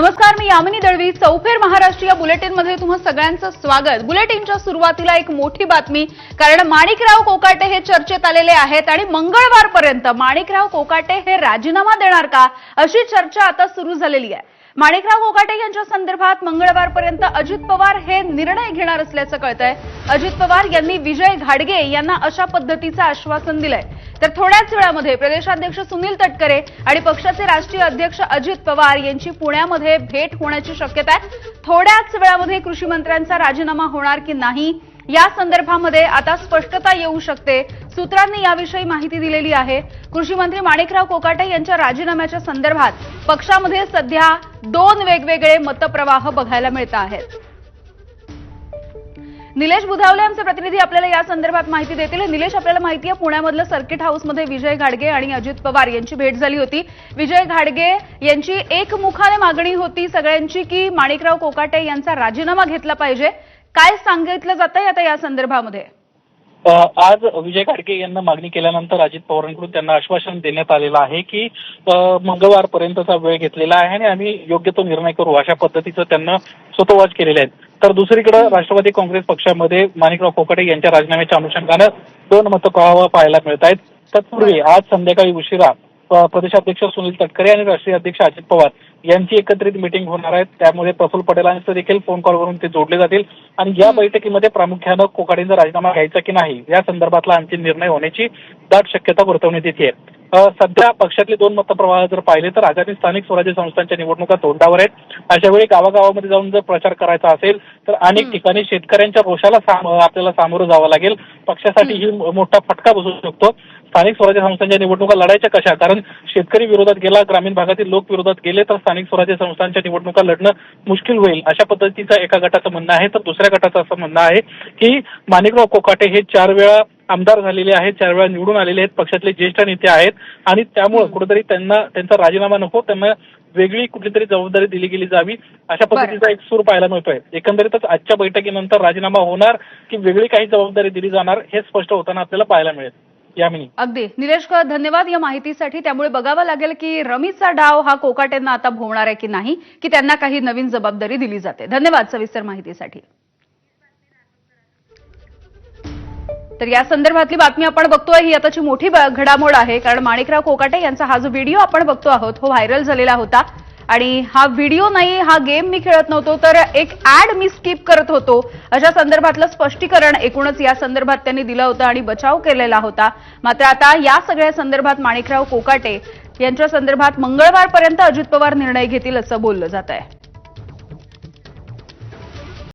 नमस्कार मी यामिनी दळवी. चौफेर महाराष्ट्र या बुलेटिनमध्ये तुम्हा सगळ्यांचं स्वागत. बुलेटिनच्या सुरुवातीला एक मोठी बातमी कारण माणिकराव कोकाटे हे चर्चेत आलेले आहेत आणि मंगळवारपर्यंत माणिकराव कोकाटे हे राजीनामा देणार का अशी चर्चा आता सुरू झालेली आहे. माणिकराव कोकाटे यांच्या संदर्भात मंगळवारपर्यंत अजित पवार हे निर्णय घेणार असल्याचं कळतंय. अजित पवार यांनी विजय घाडगे यांना अशा पद्धतीचं आश्वासन दिलंय. तर थोड्याच वेळामध्ये प्रदेशाध्यक्ष सुनील तटकरे आणि पक्षाचे राष्ट्रीय अध्यक्ष अजित पवार यांची पुण्यामध्ये भेट होण्याची शक्यता आहे. थोड्याच वेळामध्ये कृषी मंत्र्यांचा राजीनामा होणार की नाही? या संदर्भामध्ये आता स्पष्टता येऊ शकते. सूत्रांनी याविषयी माहिती दिलेली आहे. कृषी मंत्री माणिकराव कोकाटे यांच्या राजीनाम्याच्या संदर्भात पक्षामध्ये सध्या दोन वेगवेगळे मतप्रवाह बघायला मिळत आहेत. निलेश बुधावले आमचे प्रतिनिधी आपल्याला या संदर्भात माहिती देतील. निलेश आपल्याला माहिती आहे पुण्यामधलं सर्किट हाऊसमध्ये विजय घाडगे आणि अजित पवार यांची भेट झाली होती. विजय घाडगे यांची एकमुखाने मागणी होती सगळ्यांची की माणिकराव कोकाटे यांचा राजीनामा घेतला पाहिजे. काय सांगितलं जात आहे आता या संदर्भामध्ये? आज विजय घाडगे यांना मागणी केल्यानंतर अजित पवारांकडून त्यांना आश्वासन देण्यात आलेलं आहे की मंगळवारपर्यंतचा वेळ घेतलेला आहे आणि आम्ही योग्य तो निर्णय करू अशा पद्धतीचं त्यांना स्वतःवाच केलेले आहेत तर दुसरीकडे राष्ट्रवादी काँग्रेस पक्षामध्ये माणिकराव कोकाटे यांच्या राजीनाम्याच्या अनुषंगानं दोन मतप्रवाह पाहायला मिळत आहेत तत्पूर्वी आज संध्याकाळी उशिरा प्रदेशाध्यक्ष सुनील तटकरे आणि राष्ट्रीय अध्यक्ष अजित पवार यांची एकत्रित मिटिंग होणार आहे. त्यामुळे प्रफुल्ल पटेलांचं देखील फोन कॉलवरून ते जोडले जातील. आणि या बैठकीमध्ये प्रामुख्यानं कोकाटेंचा राजीनामा घ्यायचा की नाही या संदर्भातला अंतिम निर्णय होण्याची दाट शक्यता वर्तवण्यात येते. सध्या पक्षातले दोन मतप्रवाह जर पाहिले तर आगामी स्थानिक स्वराज्य संस्थांच्या निवडणुका तोंडावर आहेत. अशा वेळी गावागावामध्ये जाऊन जर प्रचार करायचा असेल तर अनेक ठिकाणी शेतकऱ्यांच्या रोषाला आपल्याला सामोरं जावं लागेल. पक्षासाठी ही मोठा फटका बसू शकतो. स्थानिक स्वराज्य संस्थांच्या निवडणुका लढायच्या कशा? कारण शेतकरी विरोधात गेला ग्रामीण भागातील लोक विरोधात गेले तर स्थानिक स्वराज्य संस्थांच्या निवडणुका लढणं मुश्किल होईल. अशा पद्धतीचं एका गटाचं म्हणणं आहे. तर दुसऱ्या गटाचं असं म्हणणं आहे की माणिकराव कोकाटे हे चार वेळा आमदार झालेले आहेत चार वेळा निवडून आलेले आहेत पक्षातले ज्येष्ठ नेते आहेत आणि त्यामुळे कुठेतरी त्यांना त्यांचा राजीनामा नको त्यांना वेगळी कुठली तरी जबाबदारी दिली गेली जावी. अशा पद्धतीचा एक सूर पाहायला मिळतोय. एकंदरीतच आजच्या बैठकीनंतर राजीनामा होणार की वेगळी काही जबाबदारी दिली जाणार हे स्पष्ट होताना आपल्याला पाहायला मिळेल. यामिनी अगदी. निलेश धन्यवाद या माहितीसाठी. त्यामुळे बघावं लागेल की रमीचा डाव हा कोकाटेंना आता भोवणार आहे की नाही की त्यांना काही नवीन जबाबदारी दिली जाते. धन्यवाद सविस्तर माहितीसाठी. तर या संदर्भातली बातमी आपण बघतोय. ही आताची मोठी घडामोड आहे. कारण माणिकराव कोकाटे यांचा हा जो व्हिडिओ आपण बघतो आहोत हो व्हायरल झालेला होता. आणि हा व्हिडिओ नाही हा गेम मी खेळत नव्हतो तर एक ऍड मी स्किप करत होतो. अशा संदर्भातलं स्पष्टीकरण एकूणच या संदर्भात त्यांनी दिलं होतं आणि बचाव केलेला होता. मात्र आता या सगळ्या संदर्भात माणिकराव कोकाटे यांच्या संदर्भात मंगळवारपर्यंत अजित पवार निर्णय घेतील असं बोललं जात आहे